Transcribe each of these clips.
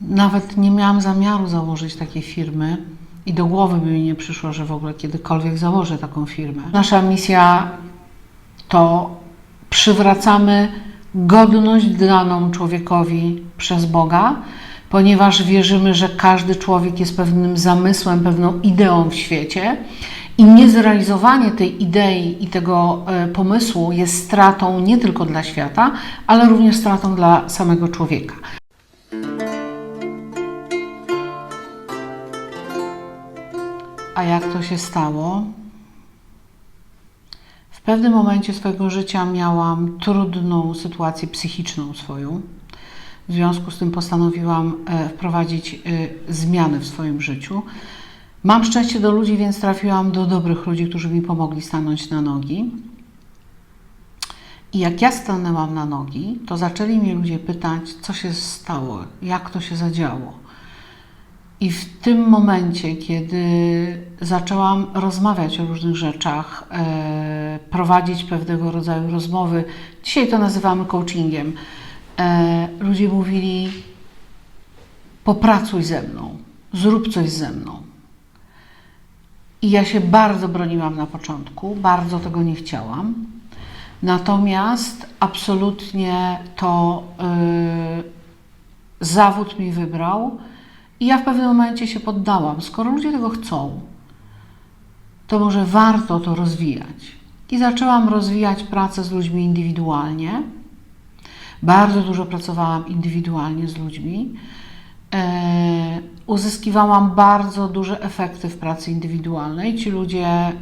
Nawet nie miałam zamiaru założyć takiej firmy i do głowy by mi nie przyszło, że w ogóle kiedykolwiek założę taką firmę. Nasza misja to przywracamy godność daną człowiekowi przez Boga, ponieważ wierzymy, że każdy człowiek jest pewnym zamysłem, pewną ideą w świecie i niezrealizowanie tej idei i tego e, pomysłu jest stratą nie tylko dla świata, ale również stratą dla samego człowieka. A jak to się stało? W pewnym momencie swojego życia miałam trudną sytuację psychiczną swoją. W związku z tym postanowiłam e, wprowadzić e, zmiany w swoim życiu. Mam szczęście do ludzi, więc trafiłam do dobrych ludzi, którzy mi pomogli stanąć na nogi. I jak ja stanęłam na nogi, to zaczęli mnie ludzie pytać, co się stało, jak to się zadziało. I w tym momencie, kiedy zaczęłam rozmawiać o różnych rzeczach, e, prowadzić pewnego rodzaju rozmowy, dzisiaj to nazywamy coachingiem, e, ludzie mówili: popracuj ze mną, zrób coś ze mną. I ja się bardzo broniłam na początku, bardzo tego nie chciałam. Natomiast absolutnie to y, zawód mi wybrał i ja w pewnym momencie się poddałam. Skoro ludzie tego chcą, to może warto to rozwijać. I zaczęłam rozwijać pracę z ludźmi indywidualnie. Bardzo dużo pracowałam indywidualnie z ludźmi. E, uzyskiwałam bardzo duże efekty w pracy indywidualnej. Ci ludzie e,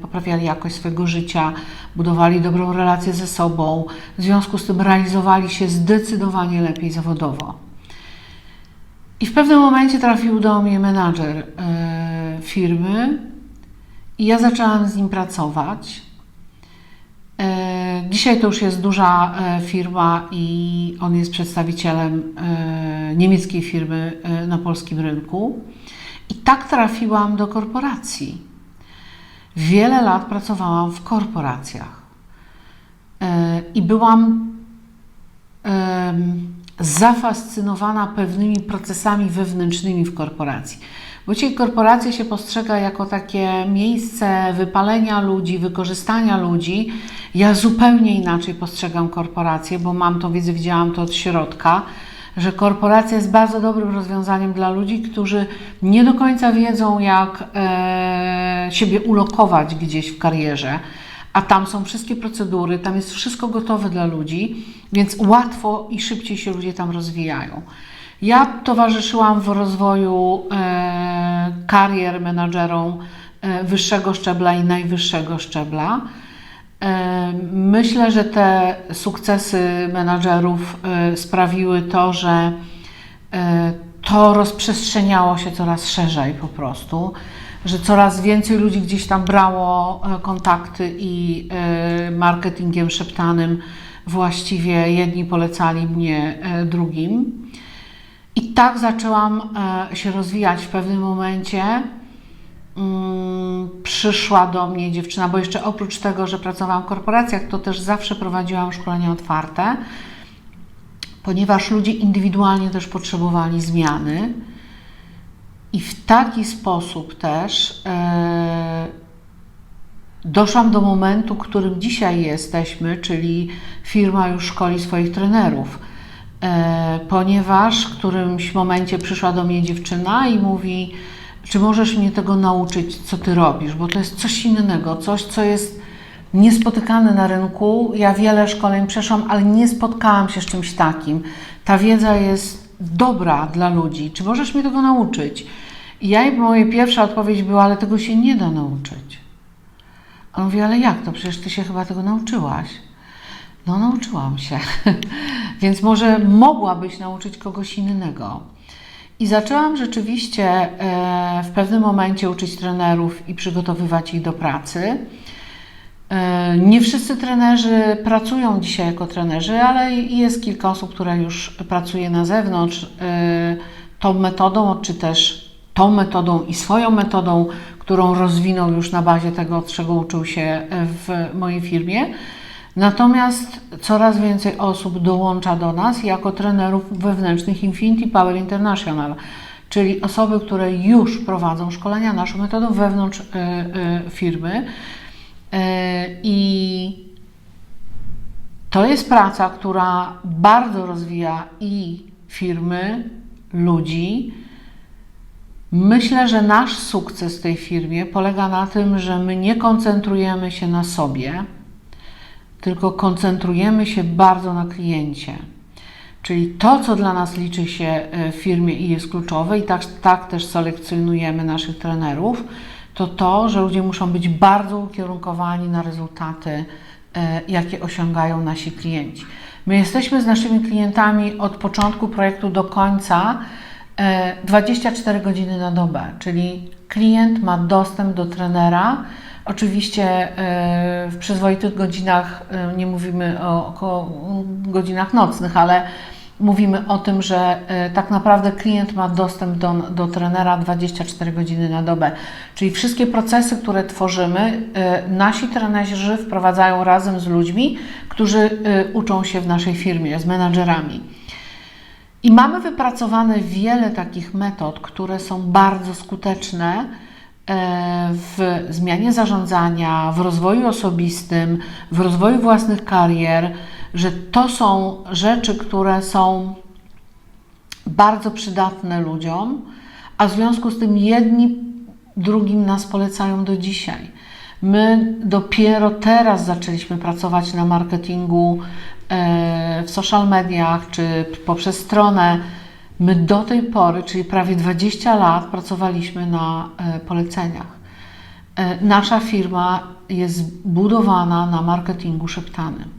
poprawiali jakość swojego życia, budowali dobrą relację ze sobą, w związku z tym realizowali się zdecydowanie lepiej zawodowo. I w pewnym momencie trafił do mnie menadżer e, firmy i ja zaczęłam z nim pracować. E, Dzisiaj to już jest duża e, firma i on jest przedstawicielem niemieckiej firmy na polskim rynku. I tak trafiłam do korporacji. Wiele lat pracowałam w korporacjach i byłam zafascynowana pewnymi procesami wewnętrznymi w korporacji. Bo dzisiaj korporacje się postrzega jako takie miejsce wypalenia ludzi, wykorzystania ludzi. Ja zupełnie inaczej postrzegam korporacje, bo mam tą wiedzę, widziałam to od środka, że korporacja jest bardzo dobrym rozwiązaniem dla ludzi, którzy nie do końca wiedzą, jak e, siebie ulokować gdzieś w karierze a tam są wszystkie procedury, tam jest wszystko gotowe dla ludzi, więc łatwo i szybciej się ludzie tam rozwijają. Ja towarzyszyłam w rozwoju e, karier menadżerom e, wyższego szczebla i najwyższego szczebla. E, myślę, że te sukcesy menadżerów e, sprawiły to, że e, to rozprzestrzeniało się coraz szerzej po prostu, że coraz więcej ludzi gdzieś tam brało e, kontakty i e, marketingiem szeptanym właściwie jedni polecali mnie e, drugim. I tak zaczęłam się rozwijać w pewnym momencie. Mm, Przyszła do mnie dziewczyna, bo jeszcze oprócz tego, że pracowałam w korporacjach, to też zawsze prowadziłam szkolenia otwarte, ponieważ ludzie indywidualnie też potrzebowali zmiany. I w taki sposób też e, doszłam do momentu, którym dzisiaj jesteśmy, czyli firma już szkoli swoich trenerów. E, ponieważ w którymś momencie przyszła do mnie dziewczyna i mówi, czy możesz mnie tego nauczyć, co ty robisz, bo to jest coś innego, coś, co jest niespotykane na rynku. Ja wiele szkoleń przeszłam, ale nie spotkałam się z czymś takim. Ta wiedza jest dobra dla ludzi. Czy możesz mnie tego nauczyć? I ja, moja pierwsza odpowiedź była, ale tego się nie da nauczyć. On mówi, ale jak to? Przecież ty się chyba tego nauczyłaś. No, nauczyłam się. Więc może mogłabyś nauczyć kogoś innego. I zaczęłam rzeczywiście e, w pewnym momencie uczyć trenerów i przygotowywać ich do pracy. E, Nie wszyscy trenerzy pracują dzisiaj jako trenerzy, ale jest kilka osób, które już pracuje na zewnątrz e, tą metodą, czy też tą metodą i swoją metodą, którą rozwinął już na bazie tego, czego uczył się w mojej firmie. Natomiast coraz więcej osób dołącza do nas jako trenerów wewnętrznych Infinity Power International, czyli osoby, które już prowadzą szkolenia naszą metodą wewnątrz y, firmy. Y, I to jest praca, która bardzo rozwija i firmy, ludzi. Myślę, że nasz sukces w tej firmie polega na tym, że my nie koncentrujemy się na sobie, tylko koncentrujemy się bardzo na kliencie. Czyli to, co dla nas liczy się e, w firmie i jest kluczowe, i tak, tak też selekcjonujemy naszych trenerów, to to, że ludzie muszą być bardzo ukierunkowani na rezultaty, e, jakie osiągają nasi klienci. My jesteśmy z naszymi klientami od początku projektu do końca 24 e, godziny na dobę, czyli klient ma dostęp do trenera. Oczywiście w przyzwoitych godzinach, nie mówimy o, o godzinach nocnych, ale mówimy o tym, że e, tak naprawdę klient ma dostęp do, do trenera 24 godziny na dobę. Czyli wszystkie procesy, które tworzymy, e, nasi trenerzy wprowadzają razem z ludźmi, którzy e, uczą się w naszej firmie, z menadżerami. I mamy wypracowane wiele takich metod, które są bardzo skuteczne w zmianie zarządzania, w rozwoju osobistym, w rozwoju własnych karier że to są rzeczy, które są bardzo przydatne ludziom, a w związku z tym jedni drugim nas polecają do dzisiaj. My dopiero teraz zaczęliśmy pracować na marketingu e, w social mediach czy poprzez stronę. My do tej pory, czyli prawie 20 lat, pracowaliśmy na e, poleceniach. E, nasza firma jest budowana na marketingu szeptanym.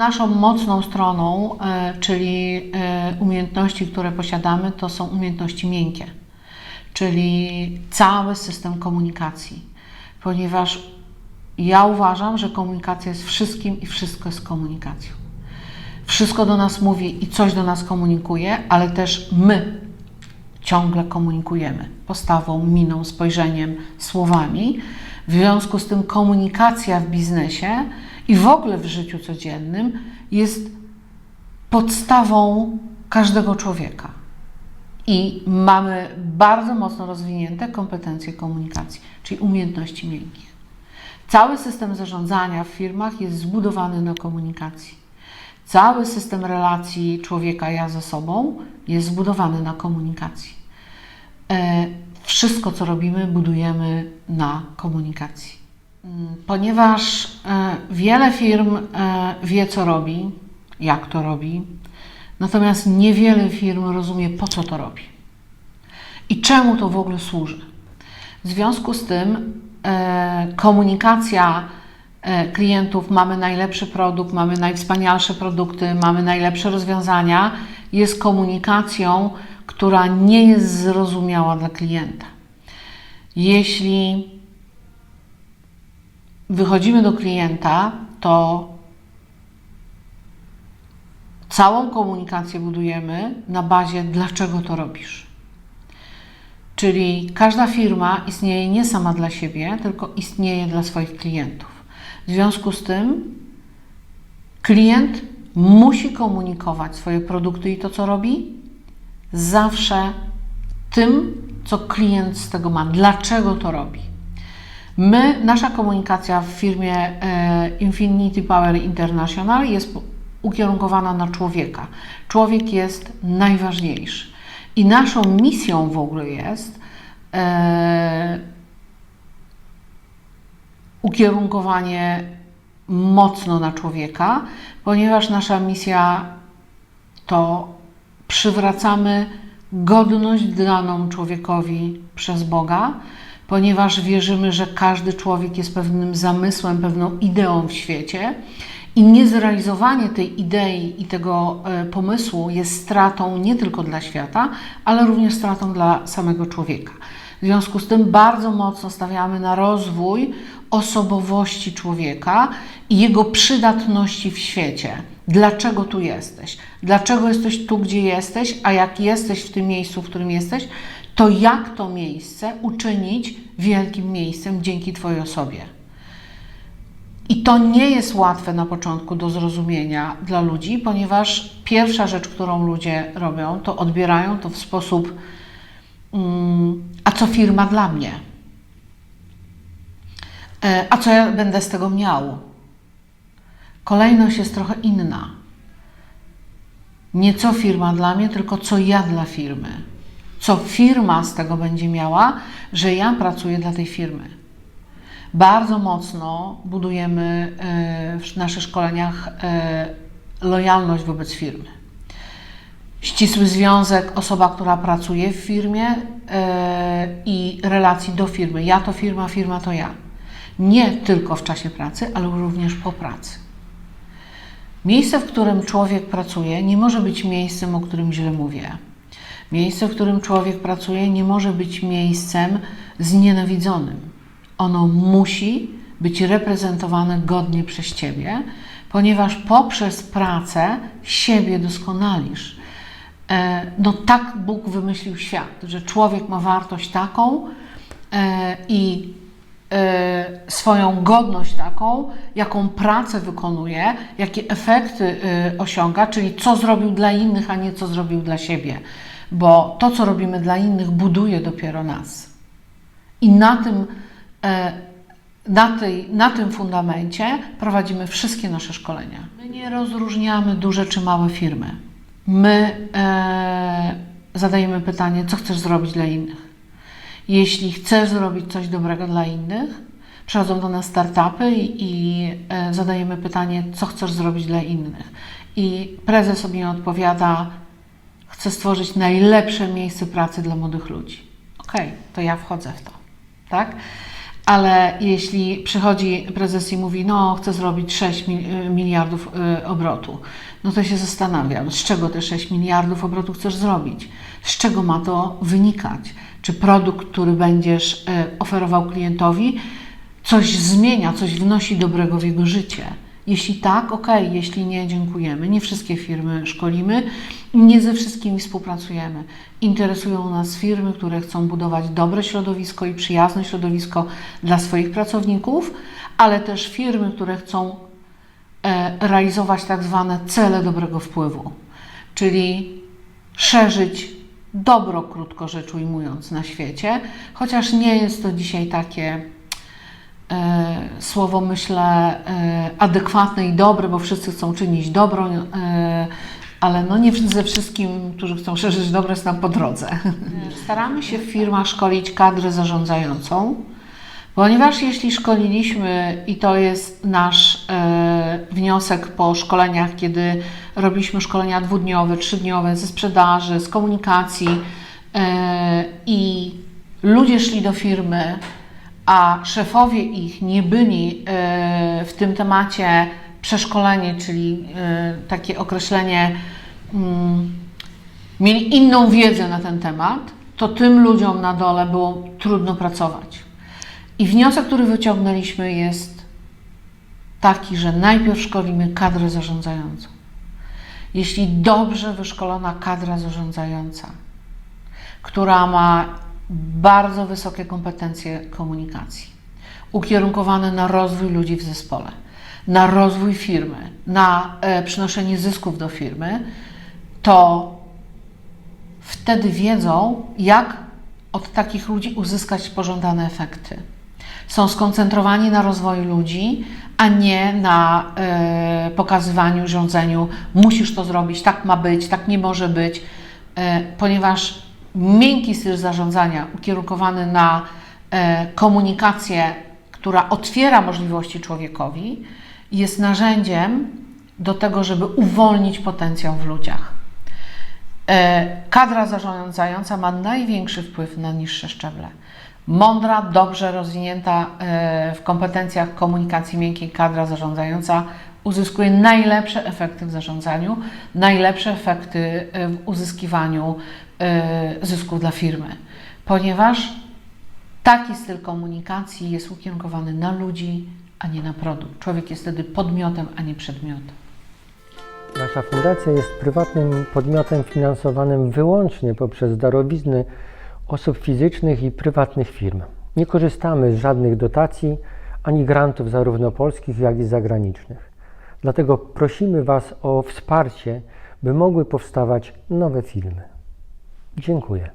Naszą mocną stroną, e, czyli e, umiejętności, które posiadamy, to są umiejętności miękkie, czyli cały system komunikacji, ponieważ ja uważam, że komunikacja jest wszystkim i wszystko jest komunikacją. Wszystko do nas mówi i coś do nas komunikuje, ale też my ciągle komunikujemy postawą, miną, spojrzeniem, słowami. W związku z tym komunikacja w biznesie i w ogóle w życiu codziennym jest podstawą każdego człowieka. I mamy bardzo mocno rozwinięte kompetencje komunikacji, czyli umiejętności miękkich. Cały system zarządzania w firmach jest zbudowany na komunikacji. Cały system relacji człowieka ja ze sobą jest zbudowany na komunikacji. E, wszystko, co robimy, budujemy na komunikacji. Ponieważ e, wiele firm e, wie, co robi, jak to robi, natomiast niewiele firm rozumie, po co to robi i czemu to w ogóle służy. W związku z tym e, komunikacja klientów, mamy najlepszy produkt, mamy najwspanialsze produkty, mamy najlepsze rozwiązania, jest komunikacją, która nie jest zrozumiała dla klienta. Jeśli wychodzimy do klienta, to całą komunikację budujemy na bazie dlaczego to robisz. Czyli każda firma istnieje nie sama dla siebie, tylko istnieje dla swoich klientów. W związku z tym klient musi komunikować swoje produkty i to, co robi, zawsze tym, co klient z tego ma, dlaczego to robi. My, nasza komunikacja w firmie e, Infinity Power International jest ukierunkowana na człowieka. Człowiek jest najważniejszy. I naszą misją w ogóle jest e, ukierunkowanie mocno na człowieka, ponieważ nasza misja to przywracamy godność daną człowiekowi przez Boga ponieważ wierzymy, że każdy człowiek jest pewnym zamysłem, pewną ideą w świecie i niezrealizowanie tej idei i tego e, pomysłu jest stratą nie tylko dla świata, ale również stratą dla samego człowieka. W związku z tym bardzo mocno stawiamy na rozwój osobowości człowieka i jego przydatności w świecie. Dlaczego tu jesteś? Dlaczego jesteś tu, gdzie jesteś, a jak jesteś w tym miejscu, w którym jesteś, to jak to miejsce uczynić wielkim miejscem dzięki Twojej osobie. I to nie jest łatwe na początku do zrozumienia dla ludzi, ponieważ pierwsza rzecz, którą ludzie robią, to odbierają to w sposób: mm, A co firma dla mnie? E, a co ja będę z tego miał? Kolejność jest trochę inna. Nie co firma dla mnie, tylko co ja dla firmy. Co firma z tego będzie miała, że ja pracuję dla tej firmy. Bardzo mocno budujemy e, w naszych szkoleniach e, lojalność wobec firmy. Ścisły związek osoba, która pracuje w firmie e, i relacji do firmy. Ja to firma, firma to ja. Nie tylko w czasie pracy, ale również po pracy. Miejsce, w którym człowiek pracuje, nie może być miejscem, o którym źle mówię. Miejsce, w którym człowiek pracuje, nie może być miejscem znienawidzonym. Ono musi być reprezentowane godnie przez Ciebie, ponieważ poprzez pracę siebie doskonalisz. E, no tak Bóg wymyślił świat, że człowiek ma wartość taką e, i e, swoją godność taką, jaką pracę wykonuje, jakie efekty osiąga, czyli co zrobił dla innych, a nie co zrobił dla siebie. Bo to, co robimy dla innych, buduje dopiero nas. I na tym, na, tej, na tym fundamencie prowadzimy wszystkie nasze szkolenia. My nie rozróżniamy duże czy małe firmy. My e, zadajemy pytanie, co chcesz zrobić dla innych. Jeśli chcesz zrobić coś dobrego dla innych, przychodzą do nas startupy i, i e, zadajemy pytanie, co chcesz zrobić dla innych. I prezes sobie odpowiada, chcę stworzyć najlepsze miejsce pracy dla młodych ludzi. Okej, okay, to ja wchodzę w to. Tak? ale jeśli przychodzi prezes i mówi, no chcę zrobić 6 miliardów y, obrotu, no to się zastanawiam, z czego te 6 miliardów obrotu chcesz zrobić? Z czego ma to wynikać? Czy produkt, który będziesz y, oferował klientowi, coś zmienia, coś wnosi dobrego w jego życie? Jeśli tak, ok, jeśli nie, dziękujemy. Nie wszystkie firmy szkolimy, nie ze wszystkimi współpracujemy. Interesują nas firmy, które chcą budować dobre środowisko i przyjazne środowisko dla swoich pracowników, ale też firmy, które chcą e, realizować tak zwane cele dobrego wpływu, czyli szerzyć dobro, krótko rzecz ujmując, na świecie, chociaż nie jest to dzisiaj takie słowo, myślę, e, adekwatne i dobre, bo wszyscy chcą czynić dobro, e, ale no nie ze wszystkim, którzy chcą szerzyć dobro, jest nam po drodze. Staramy się w firmach szkolić kadrę zarządzającą, ponieważ jeśli szkoliliśmy, i to jest nasz wniosek po szkoleniach, kiedy robiliśmy szkolenia dwudniowe, trzydniowe ze sprzedaży, z komunikacji i ludzie szli do firmy, a szefowie ich nie byli e, w tym temacie przeszkoleni, czyli e, takie określenie, mm, mieli inną wiedzę na ten temat, to tym ludziom na dole było trudno pracować. I wniosek, który wyciągnęliśmy, jest taki, że najpierw szkolimy kadrę zarządzającą. Jeśli dobrze wyszkolona kadra zarządzająca, która ma bardzo wysokie kompetencje komunikacji, ukierunkowane na rozwój ludzi w zespole, na rozwój firmy, na e, przynoszenie zysków do firmy, to wtedy wiedzą, jak od takich ludzi uzyskać pożądane efekty. Są skoncentrowani na rozwoju ludzi, a nie na e, pokazywaniu, rządzeniu. Musisz to zrobić, tak ma być, tak nie może być, e, ponieważ miękki styl zarządzania ukierunkowany na e, komunikację, która otwiera możliwości człowiekowi, jest narzędziem do tego, żeby uwolnić potencjał w ludziach. E, kadra zarządzająca ma największy wpływ na niższe szczeble. Mądra, dobrze rozwinięta e, w kompetencjach komunikacji miękkiej kadra zarządzająca uzyskuje najlepsze efekty w zarządzaniu, najlepsze efekty w uzyskiwaniu E, zysków dla firmy, ponieważ taki styl komunikacji jest ukierunkowany na ludzi, a nie na produkt. Człowiek jest wtedy podmiotem, a nie przedmiotem. Nasza fundacja jest prywatnym podmiotem finansowanym wyłącznie poprzez darowizny osób fizycznych i prywatnych firm. Nie korzystamy z żadnych dotacji ani grantów zarówno polskich, jak i zagranicznych. Dlatego prosimy Was o wsparcie, by mogły powstawać nowe filmy. Dziękuję.